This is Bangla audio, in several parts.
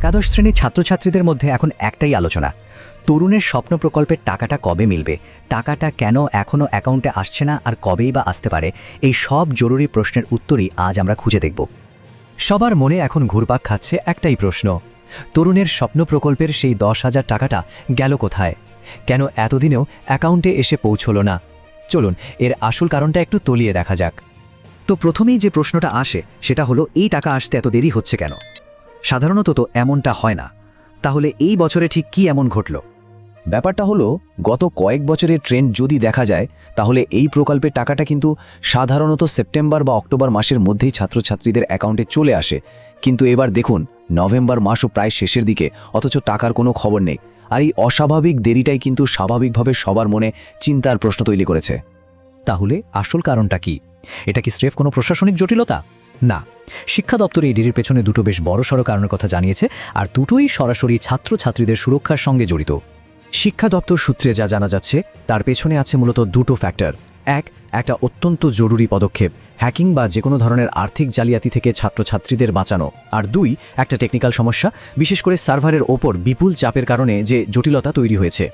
একাদশ শ্রেণির ছাত্রছাত্রীদের মধ্যে এখন একটাই আলোচনা। তরুণের স্বপ্ন প্রকল্পের টাকাটা কবে মিলবে? টাকাটা কেন এখনও অ্যাকাউন্টে আসছে না আর কবেই বা আসতে পারে? এই সব জরুরি প্রশ্নের উত্তরই আজ আমরা খুঁজে দেখব। সবার মনে এখন ঘুরপাক খাচ্ছে একটাই প্রশ্ন। তরুণের স্বপ্ন প্রকল্পের সেই দশ হাজার টাকাটা গেল কোথায়? কেন এতদিনেও অ্যাকাউন্টে এসে পৌঁছলো না? চলুন, এর আসল কারণটা একটু তলিয়ে দেখা যাক। তো প্রথমেই যে প্রশ্নটা আসে, সেটা হলো, এই টাকা আসতে এত দেরি হচ্ছে কেন? সাধারণত তো এমনটা হয় না। তাহলে এই বছরে ঠিক কি এমন ঘটল? ব্যাপারটা হলো, গত কয়েক বছরের ট্রেন্ড যদি দেখা যায়, তাহলে এই প্রকল্পের টাকাটা কিন্তু সাধারণত সেপ্টেম্বর বা অক্টোবর মাসের মধ্যেই ছাত্রছাত্রীদের অ্যাকাউন্টে চলে আসে। কিন্তু এবার দেখুন, নভেম্বর মাসও প্রায় শেষের দিকে, অথচ টাকার কোনো খবর নেই। আর এই অস্বাভাবিক দেরিটাই কিন্তু স্বাভাবিকভাবে সবার মনে চিন্তার প্রশ্ন তৈরি করেছে। তাহলে আসল কারণটা কি? এটা কি স্রেফ কোনো প্রশাসনিক জটিলতা? না। শিক্ষা দপ্তর এই দেরির পেছনে দুটো বেশ বড়সড় কারণের কথা জানিয়েছে, আর দুটোই সরাসরি ছাত্রছাত্রীদের সুরক্ষার সঙ্গে জড়িত। শিক্ষা দপ্তর সূত্রে যা জানা যাচ্ছে, তার পেছনে আছে মূলত দুটো ফ্যাক্টর এক, একটা অত্যন্ত জরুরি পদক্ষেপ হ্যাকিং বা যে কোনো ধরনের আর্থিক জালিয়াতি থেকে ছাত্রছাত্রীদের বাঁচানো। আর দুই, একটা টেকনিক্যাল সমস্যা, বিশেষ করে সার্ভারের ওপর বিপুল চাপের কারণে যে জটিলতা তৈরি হয়েছে।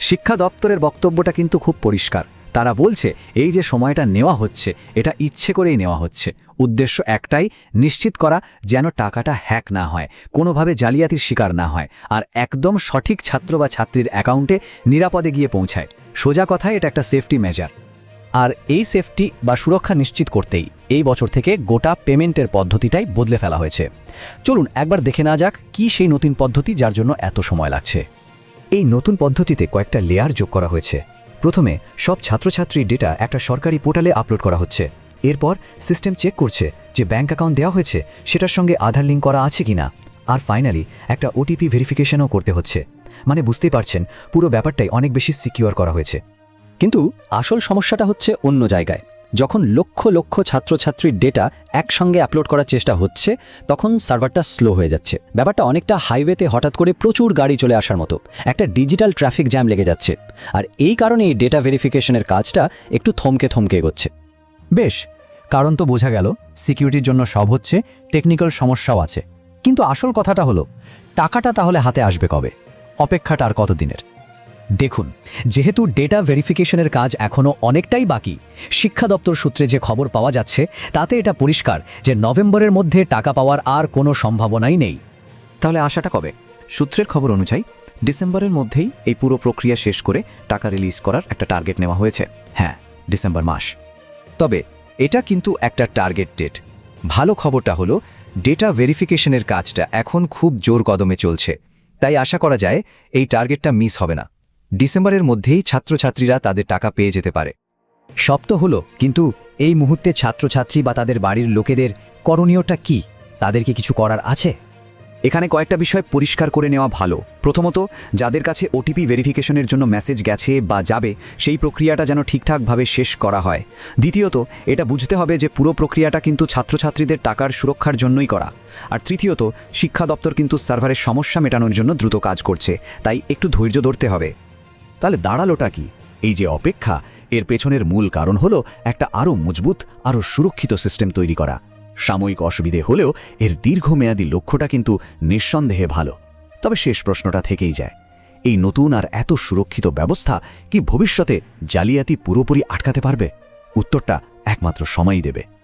শিক্ষা দপ্তরের বক্তব্যটা কিন্তু খুব পরিষ্কার। তারা বলছে, এই যে সময়টা নেওয়া হচ্ছে, এটা ইচ্ছে করেই নেওয়া হচ্ছে। উদ্দেশ্য একটাই, নিশ্চিত করা যেন টাকাটা হ্যাক না হয়, কোনোভাবে জালিয়াতির শিকার না হয়, আর একদম সঠিক ছাত্র বা ছাত্রীর অ্যাকাউন্টে নিরাপদে গিয়ে পৌঁছায়। সোজা কথায় এটা একটা সেফটি মেজার আর এই সেফটি বা সুরক্ষা নিশ্চিত করতেই এই বছর থেকে গোটা পেমেন্টের পদ্ধতিটাই বদলে ফেলা হয়েছে। চলুন একবার দেখে না যাক কি সেই নতুন পদ্ধতি যার জন্য এত সময় লাগছে। এই নতুন পদ্ধতিতে কয়েকটা লেয়ার যোগ করা হয়েছে। প্রথমে সব ছাত্রছাত্রীর ডেটা একটা সরকারি পোর্টালে আপলোড করা হচ্ছে। এরপর সিস্টেম চেক করছে যে ব্যাঙ্ক অ্যাকাউন্ট দেওয়া হয়েছে, সেটার সঙ্গে আধার লিঙ্ক করা আছে কি না আর ফাইনালি একটা ওটিপি ভেরিফিকেশনও করতে হচ্ছে। মানে বুঝতেই পারছেন, পুরো ব্যাপারটাই অনেক বেশি সিকিউর করা হয়েছে। কিন্তু আসল সমস্যাটা হচ্ছে অন্য জায়গায়। যখন লক্ষ লক্ষ ছাত্রছাত্রীর ডেটা একসঙ্গে আপলোড করার চেষ্টা হচ্ছে, তখন সার্ভারটা স্লো হয়ে যাচ্ছে। ব্যাপারটা অনেকটা হাইওয়েতে হঠাৎ করে প্রচুর গাড়ি চলে আসার মতো। একটা ডিজিটাল ট্রাফিক জ্যাম লেগে যাচ্ছে। আর এই কারণে এই ডেটা ভেরিফিকেশনের কাজটা একটু থমকে থমকে এগোচ্ছে। বেশ, কারণ তো বোঝা গেল, সিকিউরিটির জন্য সব হচ্ছে, টেকনিক্যাল সমস্যাও আছে। কিন্তু আসল কথাটা হলো, টাকাটা তাহলে হাতে আসবে কবে? অপেক্ষাটা আর কতদিনের? দেখুন, যেহেতু ডেটা ভেরিফিকেশনের কাজ এখনও অনেকটাই বাকি, শিক্ষা দপ্তর সূত্রে যে খবর পাওয়া যাচ্ছে, তাতে এটা পরিষ্কার যে নভেম্বরের মধ্যে টাকা পাওয়ার আর কোনো সম্ভাবনাই নেই। তাহলে আশাটা কবে? সূত্রের খবর অনুযায়ী, ডিসেম্বরের মধ্যেই এই পুরো প্রক্রিয়া শেষ করে টাকা রিলিজ করার একটা টার্গেট নেওয়া হয়েছে। হ্যাঁ ডিসেম্বর মাস। তবে এটা কিন্তু একটা টার্গেট ডেট ভালো খবরটা হলো ডেটা ভেরিফিকেশনের কাজটা এখন খুব জোর কদমে চলছে। তাই আশা করা যায়, এই টার্গেটটা মিস হবে না। ডিসেম্বরের মধ্যেই ছাত্রছাত্রীরা তাদের টাকা পেয়ে যেতে পারে। সব তো হলো, কিন্তু এই মুহূর্তে ছাত্রছাত্রী বা তাদের বাড়ির লোকেদের করণীয়টা কি? তাদের কি কিছু করার আছে? এখানে কয়েকটা বিষয় পরিষ্কার করে নেওয়া ভালো। প্রথমত, যাদের কাছে ওটিপি ভেরিফিকেশনের জন্য মেসেজ গেছে বা যাবে, সেই প্রক্রিয়াটা যেন ঠিকঠাকভাবে শেষ করা হয়। দ্বিতীয়ত, এটা বুঝতে হবে যে পুরো প্রক্রিয়াটা কিন্তু ছাত্রছাত্রীদের টাকার সুরক্ষার জন্যই করা। আর তৃতীয়ত, শিক্ষা দপ্তর কিন্তু সার্ভারের সমস্যা মেটানোর জন্য দ্রুত কাজ করছে, তাই একটু ধৈর্য ধরতে হবে। তাহলে দাঁড়ালোটা কি? এই যে অপেক্ষা, এর পেছনের মূল কারণ হলো একটা আরও মজবুত আরও সুরক্ষিত সিস্টেম তৈরি করা। সাময়িক অসুবিধে হলেও এর দীর্ঘমেয়াদী লক্ষ্যটা কিন্তু নিঃসন্দেহে ভালো। তবে শেষ প্রশ্নটা থেকেই যায়। এই নতুন আর এত সুরক্ষিত ব্যবস্থা কি ভবিষ্যতে জালিয়াতি পুরোপুরি আটকাতে পারবে? উত্তরটা একমাত্র সময়ই দেবে।